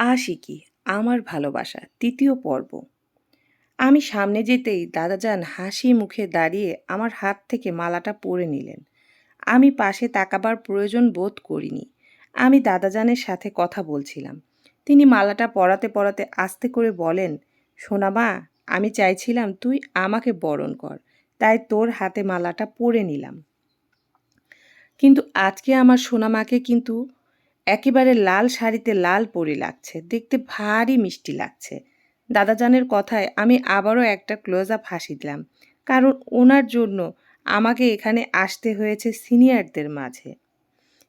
আশিকি আমার ভালোবাসা, তৃতীয় পর্ব। আমি সামনে যেতেই দাদাজান হাসি মুখে দাঁড়িয়ে আমার হাত থেকে মালাটা পরে নিলেন। আমি পাশে তাকাবার প্রয়োজন বোধ করিনি। আমি দাদাজানের সাথে কথা বলছিলাম। তিনি মালাটা পরাতে পরাতে আস্তে করে বলেন সোনামা আমি চাইছিলাম তুই আমাকে বরণ কর, তাই তোর হাতে মালাটা পরে নিলাম। কিন্তু আজকে আমার সোনামাকে কিন্তু একেবারে লাল শাড়িতে লাল পরি লাগছে, দেখতে ভারী মিষ্টি লাগছে। দাদাজানের কথায় আমি আবারও একটা ক্লোজ আপ হাসি দিলাম, কারণ ওনার জন্য আমাকে এখানে আসতে হয়েছে সিনিয়রদের মাঝে।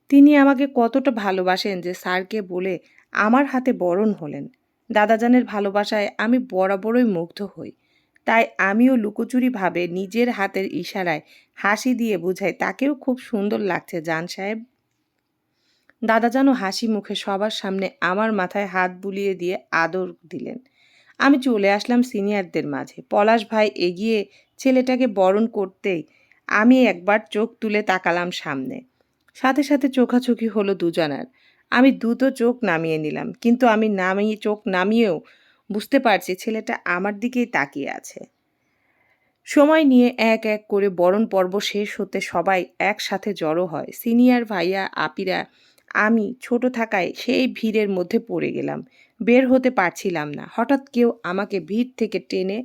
তিনি আমাকে কতটা ভালোবাসেন যে স্যারকে বলে আমার হাতে বরণ হলেন। দাদাজানের ভালোবাসায় আমি বরাবরই মুগ্ধ হই, তাই আমিও লুকোচুরিভাবে নিজের হাতের ইশারায় হাসি দিয়ে বুঝাই, তাকেও খুব সুন্দর লাগছে, জান সাহেব। দাদা যেন হাসি মুখে সবার সামনে আমার মাথায় হাত বুলিয়ে দিয়ে আদর দিলেন। আমি চলে আসলাম সিনিয়রদের মাঝে। পলাশ ভাই এগিয়ে ছেলেটাকে বরণ করতেই আমি একবার চোখ তুলে তাকালাম সামনে। সাথে সাথে চোখাচোখি হলো দুজনার। আমি দ্রুত চোখ নামিয়ে নিলাম, কিন্তু আমি নামিয়ে, চোখ নামিয়েও বুঝতে পারছি ছেলেটা আমার দিকেই তাকিয়ে আছে। সময় নিয়ে এক এক করে বরণ পর্ব শেষ হতে সবাই একসাথে জড়ো হয়। সিনিয়র ভাইয়া, আপিরা আমি ছোট থাকায় সেই ভিড়ের মধ্যে পড়ে গেলাম। বের হতে পারছিলাম না। হঠাৎ কেউ আমাকে ভিড় থেকে টেনে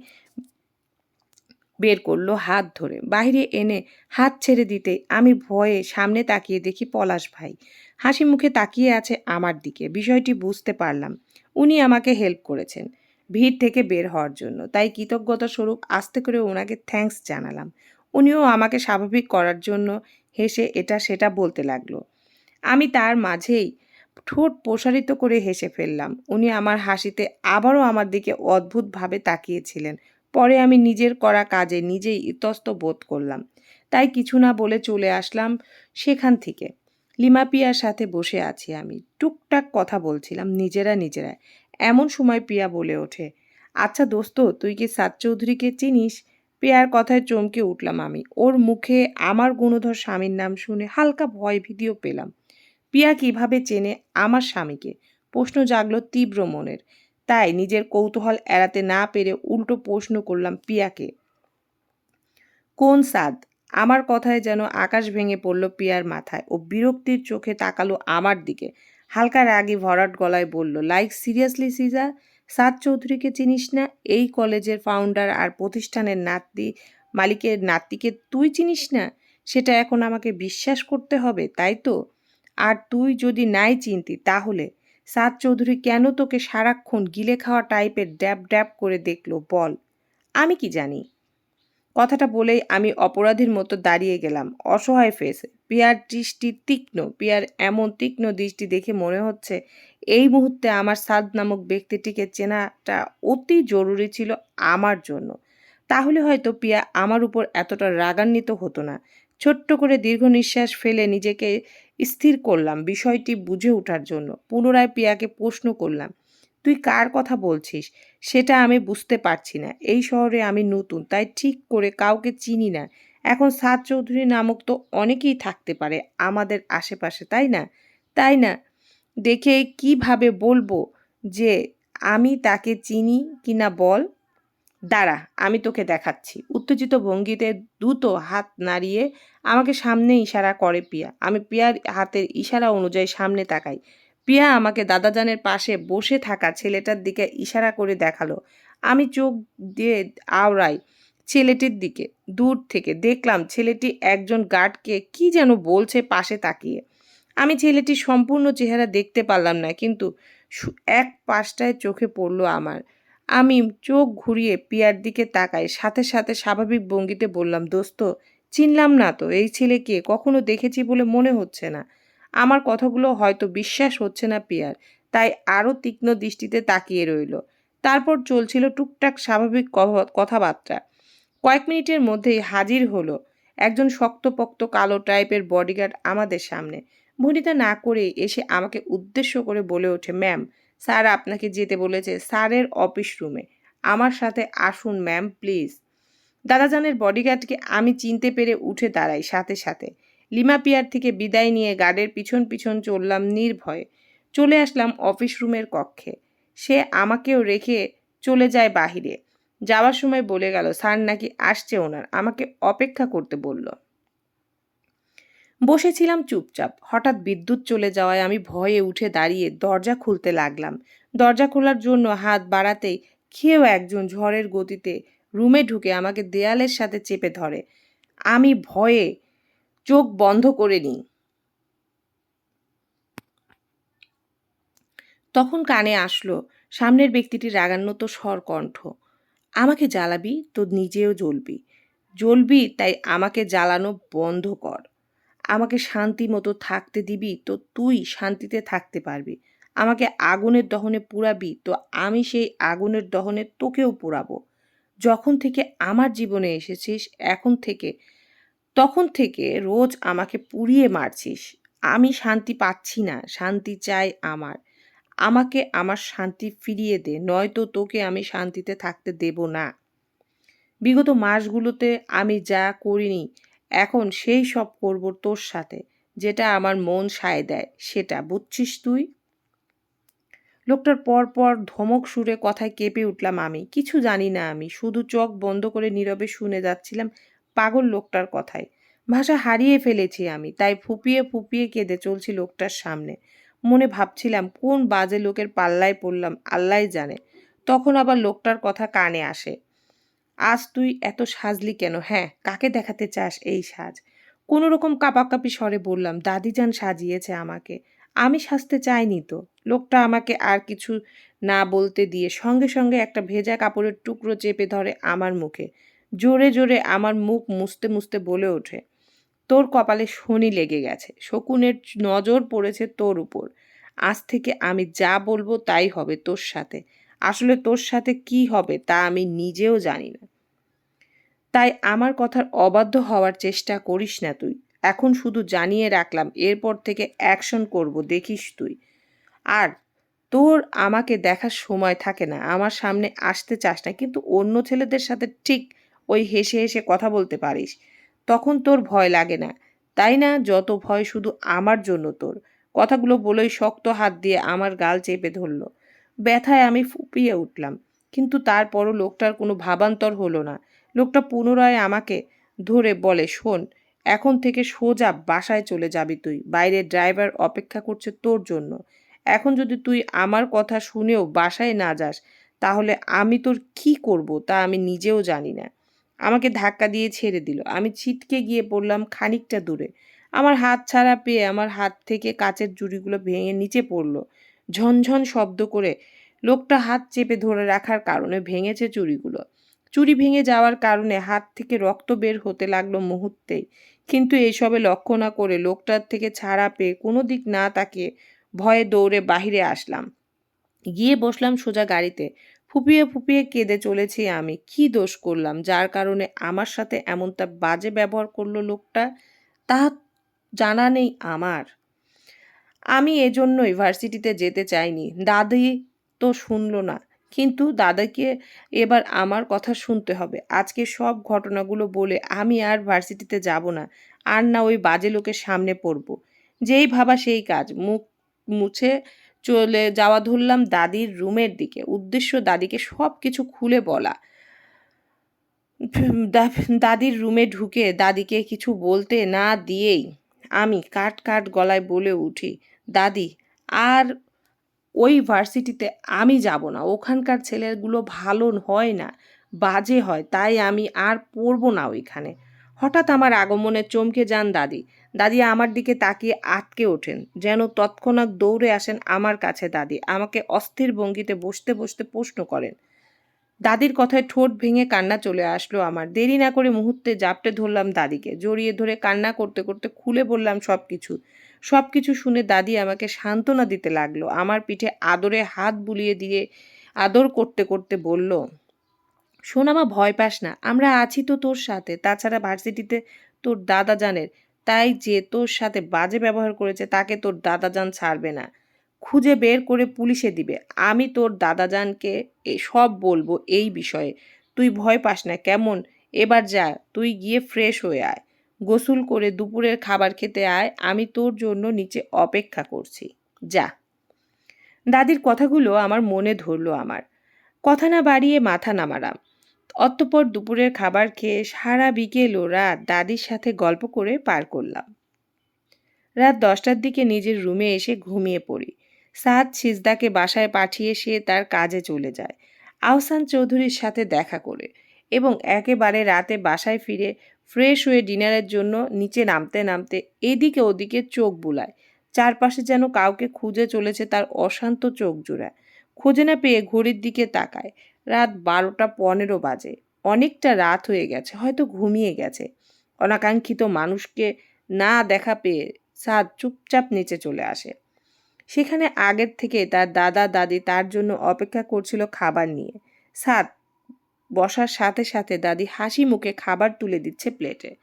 বের করল হাত ধরে। বাইরে এনে হাত ছেড়ে দিতে আমি ভয়ে সামনে তাকিয়ে দেখি পলাশ ভাই। হাসি মুখে তাকিয়ে আছে আমার দিকে। বিষয়টি বুঝতে পারলাম। উনি আমাকে হেল্প করেছেন ভিড় থেকে বের হওয়ার জন্য। তাই কৃতজ্ঞতা স্বরূপ আস্তে করে ওনাকে থ্যাঙ্কস জানালাম। উনিও আমাকে স্বাভাবিক করার জন্য হেসে এটা সেটা বলতে লাগল। আমি তার মাঝেই ঠোঁট প্রসারিত করে হেসে ফেললাম। উনি আমার হাসিতে আবারও আমার দিকে অদ্ভুতভাবে তাকিয়েছিলেন। পরে আমি নিজের করা কাজে নিজেই ইতস্ত বোধ করলাম। তাই কিছু না বলে চলে আসলাম সেখান থেকে। লিমা পিয়ার সাথে বসে আছি আমি। টুকটাক কথা বলছিলাম নিজেরা নিজেরা। এমন সময় পিয়া বলে ওঠে আচ্ছা দোস্ত, তুই কি সাদ চৌধুরীকে চিনিস? পিয়ার কথায় চমকে উঠলাম আমি। ওর মুখে আমার গুণধর স্বামীর নাম শুনে হালকা ভয় ভীতিও পেলাম। পিয়া কীভাবে চেনে আমার স্বামীকে? প্রশ্ন জাগলো তীব্র মনের। তাই নিজের কৌতূহল এড়াতে না পেরে উল্টো প্রশ্ন করলাম পিয়াকে কোন সাদ আমার কথায় যেন আকাশ ভেঙে পড়ল পিয়ার মাথায় ও বিরক্তির চোখে তাকালো আমার দিকে। হালকা রাগে ভরাট গলায় বলল, লাইক, সিরিয়াসলি সিজা সাদ চৌধুরীকে চিনিস না? এই কলেজের ফাউন্ডার আর প্রতিষ্ঠানের নাতি মালিকের নাতিকে তুই চিনিস না? সেটা এখন আমাকে বিশ্বাস করতে হবে, তাই তো? আর তুই যদি নাই চিনতি, তাহলে সাদ চৌধুরী কেন তোকে সারাক্ষণ গিলে খাওয়া টাইপের ড্যাব ড্যাব করে দেখল, বল। আমি কি জানি? কথাটা বলেই আমি অপরাধীর মতো দাঁড়িয়ে গেলাম, অসহায় ফেসে পিয়ার দৃষ্টি তীক্ষ্ণ, পিয়ার এমন তীক্ষ্ণ দৃষ্টি দেখে মনে হচ্ছে এই মুহূর্তে আমার সাদ নামক ব্যক্তিটিকে চেনাটা অতি জরুরি ছিল আমার জন্য। তাহলে হয়তো পিয়া আমার উপর এতটা রাগান্বিত হতো না। ছোট্ট করে দীর্ঘ নিঃশ্বাস ফেলে নিজেকে স্থির করলাম বিষয়টি বুঝে ওঠার জন্য। পুনরায় পিয়াকে প্রশ্ন করলাম, তুই কার কথা বলছিস? সেটা আমি বুঝতে পারছি না। এই শহরে আমি নতুন, তাই ঠিক করে কাউকে চিনি না। এখন সাদ চৌধুরী নামক তো অনেকেই থাকতে পারে আমাদের আশেপাশে, তাই না? তাই না? দেখে কীভাবে বলব যে আমি তাকে চিনি কিনা বল? দাঁড়া, আমি তোকে দেখাচ্ছি। উত্তেজিত ভঙ্গিতে দ্রুত হাত নাড়িয়ে আমাকে সামনে ইশারা করে পিয়া। আমি পিয়ার হাতের ইশারা অনুযায়ী সামনে তাকাই। পিয়া আমাকে দাদাজানের পাশে বসে থাকা ছেলেটার দিকে ইশারা করে দেখাল। আমি চোখ দিয়ে আওড়াই ছেলেটির দিকে। দূর থেকে দেখলাম ছেলেটি একজন গার্ডকে কি যেন বলছে পাশে তাকিয়ে। আমি ছেলেটির সম্পূর্ণ চেহারা দেখতে পারলাম না, কিন্তু এক পাশটায় চোখে পড়ল আমার। আমি চোখ ঘুরিয়ে পিয়ার দিকে তাকাই সাথে সাথে স্বাভাবিক ভঙ্গিতে বললাম, দোস্ত, চিনলাম না তো, এই ছেলেকে কখনো দেখেছি বলে মনে হচ্ছে না। আমার কথাগুলো হয়তো বিশ্বাস হচ্ছে না পিয়ার, তাই আরও তীক্ষ্ণ দৃষ্টিতে তাকিয়ে রইল। তারপর চলছিল টুকটাক স্বাভাবিক কথাবার্তা। কয়েক মিনিটের মধ্যেই হাজির হলো একজন শক্তপক্ত কালো টাইপের বডিগার্ড আমাদের সামনে। ভনিতা না করে এসে আমাকে উদ্দেশ্য করে বলে ওঠে, ম্যাম স্যার আপনাকে যেতে বলেছে, স্যারের অফিস রুমে। আমার সাথে আসুন, ম্যাম, প্লিজ। দাদাজানের বডিগার্ডকে আমি চিনতে পেরে উঠে দাঁড়াই সাথে সাথে। লিমা পিয়ার থেকে বিদায় নিয়ে গার্ডের পিছন পিছন চললাম নির্ভয়ে। চলে আসলাম অফিস রুমের কক্ষে। সে আমাকেও রেখে চলে যায় বাহিরে। যাওয়ার সময় বলে গেল, স্যার নাকি আসছে ওনার। আমাকে অপেক্ষা করতে বলল। বসেছিলাম চুপচাপ। হঠাৎ বিদ্যুৎ চলে যাওয়ায় আমি ভয়ে উঠে দাঁড়িয়ে দরজা খুলতে লাগলাম। দরজা খোলার জন্য হাত বাড়াতেই খেয়েও একজন ঝড়ের গতিতে রুমে ঢুকে আমাকে দেয়ালের সাথে চেপে ধরে। আমি ভয়ে চোখ বন্ধ করে নিই। তখন কানে আসলো, সামনের ব্যক্তিটির রাগান্বিত স্বর কণ্ঠ আমাকে জ্বালাবি তো নিজেও জ্বলবি। জ্বলবি, তাই আমাকে জ্বালানো বন্ধ কর। আমাকে শান্তি মতো থাকতে দিবি, তো তুই শান্তিতে থাকতে পারবি। আমাকে আগুনের দহনে পুরাবি, তো আমি সেই আগুনের দহনে তোকেও পুরাবো। যখন থেকে আমার জীবনে এসেছিস, এখন থেকে, তখন থেকে রোজ আমাকে পুড়িয়ে মারছিস। আমি শান্তি পাচ্ছি না, শান্তি চাই আমার। আমাকে আমার শান্তি ফিরিয়ে দে, নয়তো তোকে আমি শান্তিতে থাকতে দেব না। বিগত মাসগুলোতে আমি যা করিনি এখন সেই সব করব তোর সাথে, যেটা আমার মন সায় দেয়, সেটা বুঝছিস তুই? লোকটার পর পর ধমক সুরে কথায় কেঁপে উঠলাম আমি। কিছু জানি না আমি, শুধু চোখ বন্ধ করে নীরবে শুনে যাচ্ছিলাম পাগল লোকটার কথায়। ভাষা হারিয়ে ফেলেছি আমি, তাই ফুপিয়ে ফুপিয়ে কেঁদে চলছি লোকটার সামনে। মনে ভাবছিলাম, কোন বাজে লোকের পাল্লায় পড়লাম আল্লাহ জানে। তখন আবার লোকটার কথা কানে আসে। আজ তুই এত সাজলি কেন? হ্যাঁ কাকে দেখাতে চাস এই সাজ? কোনো রকম কাপাকাপি স্বরে বললাম, দাদিজান সাজিয়েছে আমাকে। আমি সাজতে চাইনি তো। লোকটা আমাকে আর কিছু না বলতে দিয়ে সঙ্গে সঙ্গে একটা ভেজা কাপড়ের টুকরো চেপে ধরে আমার মুখে। জোরে জোরে আমার মুখ মুছতে মুছতে বলে ওঠে, তোর কপালে শনি লেগে গেছে। শকুনের নজর পড়েছে তোর উপর। আজ থেকে আমি যা বলব তাই হবে তোর সাথে। আসলে তোর সাথে কি হবে তা আমি নিজেও জানি না। তাই আমার কথার অবাধ্য হওয়ার চেষ্টা করিস না তুই। এখন শুধু জানিয়ে রাখলাম, এরপর থেকে অ্যাকশন করব, দেখিস তুই। আর তোর আমাকে দেখার সময় থাকে না, আমার সামনে আসতে চাস না, কিন্তু অন্য ছেলেদের সাথে ঠিক ওই হেসে হেসে কথা বলতে পারিস। তখন তোর ভয় লাগে না। তাই না, যত ভয় শুধু আমার জন্য তোর। কথাগুলো বলেই শক্ত হাত দিয়ে আমার গাল চেপে ধরল। ব্যথায় আমি ফুপিয়ে উঠলাম। কিন্তু তারপরও লোকটার কোনো ভাবান্তর হলো না। লোকটা পুনরায় আমাকে ধরে বলে, শোন, এখন থেকে সোজা বাসায় চলে যাবি তুই। বাইরে ড্রাইভার অপেক্ষা করছে তোর জন্য। এখন যদি তুই আমার কথা শুনেও বাসায় না যাস, তাহলে আমি তোর কি করব তা আমি নিজেও জানি না। আমাকে ধাক্কা দিয়ে ছেড়ে দিল। আমি ছিটকে গিয়ে পড়লাম খানিকটা দূরে। আমার হাত ছাড়া পেয়ে আমার হাত থেকে কাচের জুড়িগুলো ভেঙে নিচে পড়ল। ঝনঝন শব্দ করে লোকটা হাত চেপে ধরে রাখার কারণে ভেঙেছে চুরিগুলো চুরি ভেঙে যাওয়ার কারণে হাত থেকে রক্ত বের হতে লাগল মুহূর্তেই। কিন্তু এইসবে লক্ষ্য না করে লোকটার থেকে ছাড়া পেয়ে কোনো দিক না তাকিয়ে ভয়ে দৌড়ে বাহিরে আসলাম। গিয়ে বসলাম সোজা গাড়িতে। ফুপিয়ে ফুপিয়ে কেঁদে চলেছি আমি। কি দোষ করলাম? যার কারণে আমার সাথে এমনটা বাজে ব্যবহার করল লোকটা? তা জানা নেই আমার। আমি এজন্যই ভার্সিটিতে যেতে চাইনি। দাদি তো শুনলো না। কিন্তু দাদাকে এবার আমার কথা শুনতে হবে। আজকে সব ঘটনাগুলো বলে আমি আর ভার্সিটিতে যাব না। আর না ওই বাজে লোকের সামনে পড়ব। যেই ভাবা সেই কাজ। মুখ মুছে চলে যাওয়া ধরলাম দাদির রুমের দিকে। উদ্দেশ্য দাদিকে সব কিছু খুলে বলা। দাদির রুমে ঢুকে দাদিকে কিছু বলতে না দিয়েই আমি কাট কাট গলায় বলে উঠি, দাদি, আর ওই ভার্সিটিতে আমি যাব না, ওখানকার ছেলেগুলো ভালো হয় না, বাজে হয়, তাই আমি আর পড়ব না ওইখানে। হঠাৎ আমার আগমনে চমকে যান দাদি। দাদি আমার দিকে তাকিয়ে আটকে ওঠেন, যেন তৎক্ষণাৎ দৌড়ে আসেন আমার কাছে দাদি। আমাকে অস্থির ভঙ্গিতে বসতে বসতে প্রশ্ন করেন দাদির কথায় ঠোঁট ভেঙে কান্না চলে আসলো আমার। দেরি না করে মুহূর্তে জাপটে ধরলাম দাদিকে। জড়িয়ে ধরে কান্না করতে করতে খুলে বললাম সব কিছু সব কিছু শুনে দাদি আমাকে সান্ত্বনা দিতে লাগল। আমার পিঠে আদরে হাত বুলিয়ে দিয়ে আদর করতে করতে বলল, সোনামা, ভয় পাস না। আমরা আছি তো তোর সাথে। তাছাড়া ভার্সিটিতে তোর দাদা জানের তাই যে তোর সাথে বাজে ব্যবহার করেছে, তাকে তোর দাদা দাদাজান ছাড়বে না। খুঁজে বের করে পুলিশে দিবে। আমি তোর দাদাজানকে সব বলব এই বিষয়ে। তুই ভয় পাস না, কেমন? এবার যা, তুই গিয়ে ফ্রেশ হয়ে আয়। গোসল করে দুপুরের খাবার খেতে আয়, আমি তোর জন্য নিচে অপেক্ষা করছি। যা। দাদির কথাগুলো আমার মনে ধরলো আমার। কথা না বাড়িয়ে মাথা নামারাম অতঃপর দুপুরের খাবার খেয়ে সারা বিকেল ও রাত দাদির সাথে গল্প করে পার করলাম। রাত দশটার দিকে নিজের রুমে এসে ঘুমিয়ে পড়ি। সাদ সিজদাকে বাসায় পাঠিয়ে সে তার কাজে চলে যায়। আহসান চৌধুরীর সাথে দেখা করে এবং একেবারে রাতে বাসায় ফিরে ফ্রেশ হয়ে ডিনারের জন্য নিচে নামতে নামতে এদিকে ওদিকে চোখ বুলায়। চারপাশে যেন কাউকে খুঁজে চলেছে তার অশান্ত চোখ জোড়া খুঁজে না পেয়ে ঘড়ির দিকে তাকায়। রাত বারোটা পনেরো বাজে। অনেকটা রাত হয়ে গেছে, হয়তো ঘুমিয়ে গেছে। অনাকাঙ্ক্ষিত মানুষকে না দেখা পেয়ে সাদ চুপচাপ নিচে চলে আসে। সেখানে আগের থেকে তার দাদা, দাদি তার জন্য অপেক্ষা করছিল খাবার নিয়ে। সাত, বসার সাথে সাথে দাদি হাসি মুখে খাবার তুলে দিচ্ছে প্লেটে।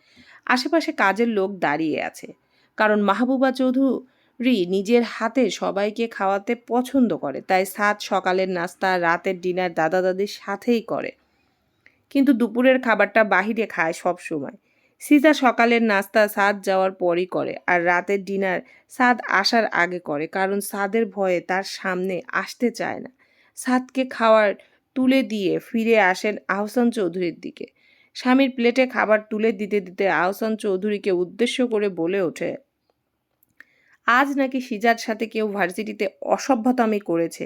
আশেপাশে কাজের লোক দাঁড়িয়ে আছে। কারণ মাহবুবা চৌধুরী নিজের হাতে সবাইকে খাওয়াতে পছন্দ করে, তাই সাত সকালের নাস্তা, রাতের ডিনার দাদা, দাদির সাথেই করে। কিন্তু দুপুরের খাবারটা বাহিরে খায় সব সময়। সিতা সকালের নাস্তা সাদ যাওয়ার পরই করে আর রাতের ডিনার সাদ আসার আগে করে, কারণ সাদের ভয়ে তার সামনে আসতে চায় না। সাদকে খাওয়ার তুলে দিয়ে ফিরে আসেন আহসান চৌধুরীর দিকে। স্বামীর প্লেটে খাবার তুলে দিতে দিতে আহসান চৌধুরীকে উদ্দেশ্য করে বলে ওঠে, আজ নাকি সিজার সাথে কেউ ভার্সিটিতে অসভ্যতামি করেছে।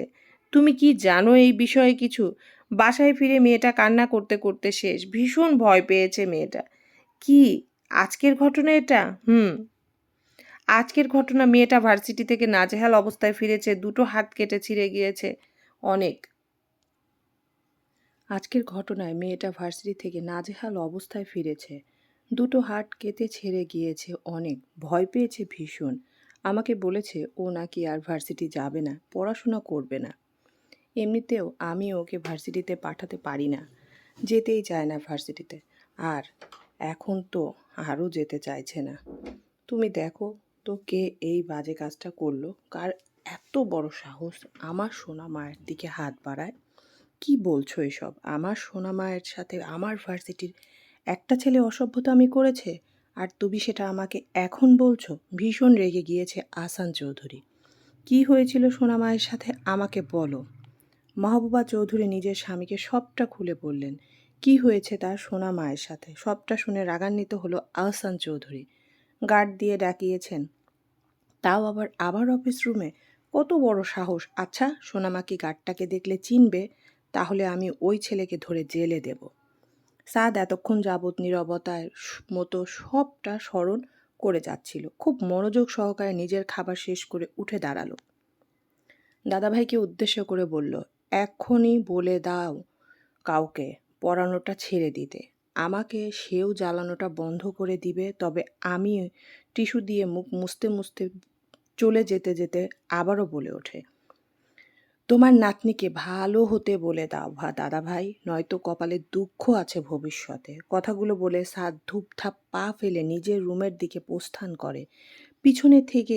তুমি কি জানো এই বিষয়ে কিছু? বাসায় ফিরে মেয়েটা কান্না করতে করতে শেষ। ভীষণ ভয় পেয়েছে মেয়েটা। কি? আজকের ঘটনা এটা? হুম। আজকের ঘটনা মেয়েটা ভার্সিটি থেকে নাজেহাল অবস্থায় ফিরেছে, দুটো হাত কেটে ছিঁড়ে গিয়েছে, অনেক। আজকের ঘটনায় মেয়েটা ভার্সিটি থেকে নাজেহাল অবস্থায় ফিরেছে, দুটো হাট কেটে ছেড়ে গিয়েছে, অনেক। ভয় পেয়েছে ভীষণ। আমাকে বলেছে, ও নাকি আর ভার্সিটি যাবে না, পড়াশোনা করবে না। এমনিতেও আমি ওকে ভার্সিটিতে পাঠাতে পারি না, যেতেই চায় না ভার্সিটিতে। আর এখন তো আরও যেতে চাইছে না। তুমি দেখো তো কে এই বাজে কাজটা করল, কার এত বড় সাহস আমার সোনা মায়ের দিকে হাত বাড়ায়। কি বলছো এসব? আমার সোনা মায়ের সাথে আমার ভার্সিটির একটা ছেলে অসভ্যতা আমি করেছে? আর তুমি সেটা আমাকে এখন বলছো? ভীষণ রেগে গিয়েছে আসান চৌধুরী। কি হয়েছিল সোনা মায়ের সাথে আমাকে বলো। মাহবুবা চৌধুরী নিজের স্বামীকে সবটা খুলে বললেন। কি হয়েছে তার সোনা মায়ের সাথে? সবটা শুনে রাগান্বিত হলো আহসান চৌধুরী। গার্ড দিয়ে ডাকিয়েছেন। তাও আবার আবার অফিস রুমে? কত বড় সাহস। আচ্ছা সোনামা কি গার্ডটাকে দেখলে চিনবে? তাহলে আমি ওই ছেলেকে ধরে জেলে দেব। সাদ এতক্ষণ যাবৎ নিরবতার মতো সবটা স্মরণ করে যাচ্ছিল। খুব মনোযোগ সহকারে নিজের খাবার শেষ করে উঠে দাঁড়াল। দাদাভাইকে উদ্দেশ্য করে বলল, এখনই বলে দাও কাউকে। পড়ানোটা ছেড়ে দিতে। আমাকে সেও জ্বালানোটা বন্ধ করে দিবে, তবে আমি টিস্যু দিয়ে মুখ মুছতে মুছতে চলে যেতে যেতে আবারও বলে ওঠে, তোমার নাতনিকে ভালো হতে বলে দাও ভা দাদা ভাই নয়তো কপালে দুঃখ আছে ভবিষ্যতে। কথাগুলো বলে সাদ ধূপধাপ পা ফেলে নিজের রুমের দিকে প্রস্থান করে। পিছনে থেকে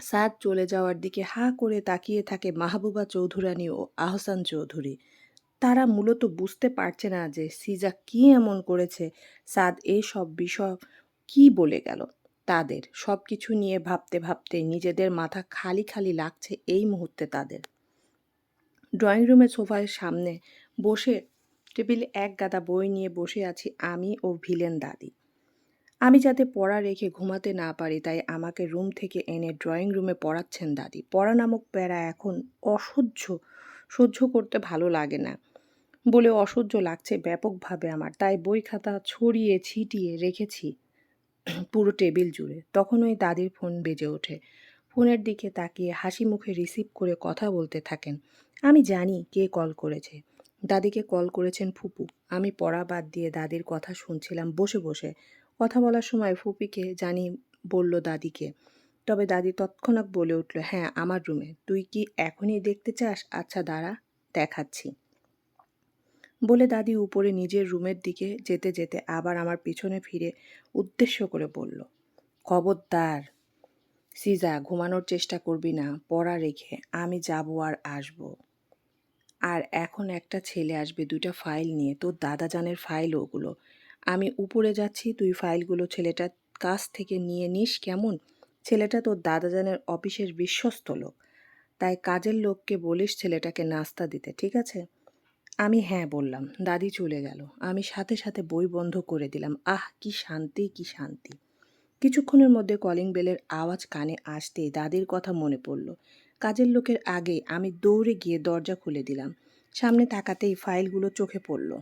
সাদ চলে যাওয়ার দিকে হা করে তাকিয়ে থাকে মাহবুবা চৌধুরানী ও আহসান চৌধুরী। তারা মূলত বুঝতে পারছে না যে সিজা কি এমন করেছে, সাদ এই সব বিষয় কি বলে গেল। তাদের সব কিছু নিয়ে ভাবতে ভাবতে নিজেদের মাথা খালি খালি লাগছে এই মুহূর্তে তাদের। ড্রয়িং রুমের সোফার সামনে বসে টেবিলে এক গাদা বই নিয়ে বসে আছি আমি ও ভিলেন দাদি। আমি যাতে পড়া রেখে ঘুমাতে না পারি, তাই আমাকে রুম থেকে এনে ড্রয়িং রুমে পড়াচ্ছেন দাদি। পড়া নামক প্যারা এখন অসহ্য, সহ্য করতে ভালো লাগে না। বলে অসহ্য লাগছে ব্যাপকভাবে আমার। তাই বই খাতা ছড়িয়ে ছিটিয়ে রেখেছি পুরো টেবিল জুড়ে। তখন ওই দাদির ফোন বেজে ওঠে। ফোনের দিকে তাকিয়ে হাসি মুখে রিসিভ করে কথা বলতে থাকেন। আমি জানি কে কল করেছে। দাদিকে কল করেছেন ফুপু। আমি পড়া বাদ দিয়ে দাদির কথা শুনছিলাম বসে বসে। কথা বলার সময় ফুপিকে জানি বলল দাদিকে। তবে দাদি তৎক্ষণাৎ বলে উঠল হ্যাঁ আমার রুমে। তুই কি এখনই দেখতে চাস? আচ্ছা দাঁড়া, দেখাচ্ছি। বলে দাদি উপরে নিজের রুমের দিকে যেতে যেতে আবার আমার পিছনে ফিরে উদ্দেশ্য করে বলল, খবরদার, সিজা, ঘুমানোর চেষ্টা করবি না, পড়া রেখে আমি যাব আর আসব। আর এখন একটা ছেলে আসবে, দুইটা ফাইল নিয়ে, তোর দাদা জানের ফাইল ওগুলো। আমি উপরে যাচ্ছি, তুই ফাইলগুলো ছেলেটার কাছ থেকে নিয়ে নিস, কেমন? ছেলেটা তোর দাদাজানের অফিসের বিশ্বস্ত লোক। তাই কাজের লোককে বলিস ছেলেটাকে নাস্তা দিতে, ঠিক আছে? আমি হ্যাঁ বললাম, দাদি চলে গেল। আমি সাথে সাথে বই বন্ধ করে দিলাম। আহ, কি শান্তি কি শান্তি। কিছুক্ষণের মধ্যে কলিং বেলের আওয়াজ কানে আসতেই দাদির কথা মনে পড়ল। কাজের লোকের আগে আমি দৌড়ে গিয়ে দরজা খুলে দিলাম। সামনে তাকাতেই ফাইলগুলো চোখে পড়ল।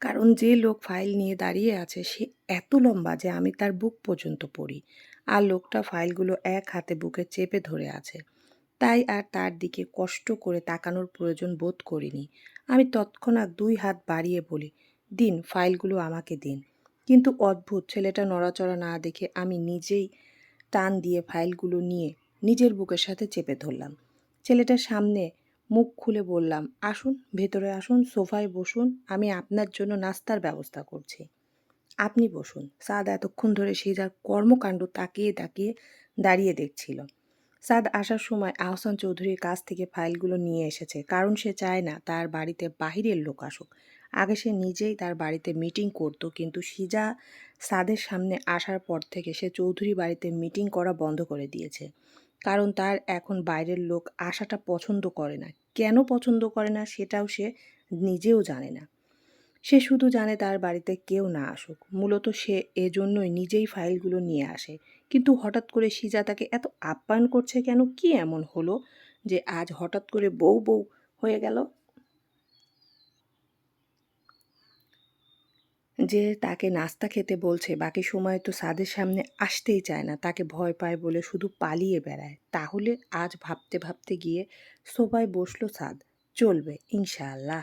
কারণ যে লোক ফাইল নিয়ে দাঁড়িয়ে আছে, সে এত লম্বা যে আমি তার বুক পর্যন্ত পড়ি। আর লোকটা ফাইলগুলো এক হাতে বুকে চেপে ধরে আছে। তাই আর তার দিকে কষ্ট করে তাকানোর প্রয়োজন বোধ করিনি। আমি তৎক্ষণাৎ দুই হাত বাড়িয়ে বলি, দিন, ফাইলগুলো আমাকে দিন। কিন্তু অদ্ভুত ছেলেটা নড়াচড়া না দেখে আমি নিজেই টান দিয়ে ফাইলগুলো নিয়ে নিজের বুকের সাথে চেপে ধরলাম। ছেলেটার সামনে মুখ খুলে বললাম, আসুন, ভেতরে আসুন, সোফায় বসুন, আমি আপনার জন্য নাস্তার ব্যবস্থা করছি। আপনি বসুন। সাদ এতক্ষণ ধরে সে যার কর্মকাণ্ড তাকিয়ে তাকিয়ে দাঁড়িয়ে দেখছিল। সাদ আসার সময় আহসান চৌধুরীর কাছ থেকে ফাইলগুলো নিয়ে এসেছে, কারণ সে চায় না তার বাড়িতে বাহিরের লোক আসুক। আগে সে নিজেই তার বাড়িতে মিটিং করত, কিন্তু সিজা সাদের সামনে আসার পর থেকে সে চৌধুরী বাড়িতে মিটিং করা বন্ধ করে দিয়েছে। কারণ তার এখন বাইরের লোক আসাটা পছন্দ করে না। কেন পছন্দ করে না সেটাও সে নিজেও জানে না। সে শুধু জানে তার বাড়িতে কেউ না আসুক। মূলত সে এজন্যই নিজেই ফাইলগুলো নিয়ে আসে। কিন্তু হঠাৎ করে সিজা তাকে এত আপ্যায়ন করছে কেন? কি এমন হলো যে আজ হঠাৎ করে বউ বউ হয়ে গেল? যে তাকে নাস্তা খেতে বলছে, বাকি সময় তো সাদের সামনে আসতেই চায় না। তাকে ভয় পায় বলে শুধু পালিয়ে বেড়ায়। তাহলে আজ ভাবতে ভাবতে গিয়ে সোফায় বসল সাদ। চলবে, ইনশাআল্লাহ।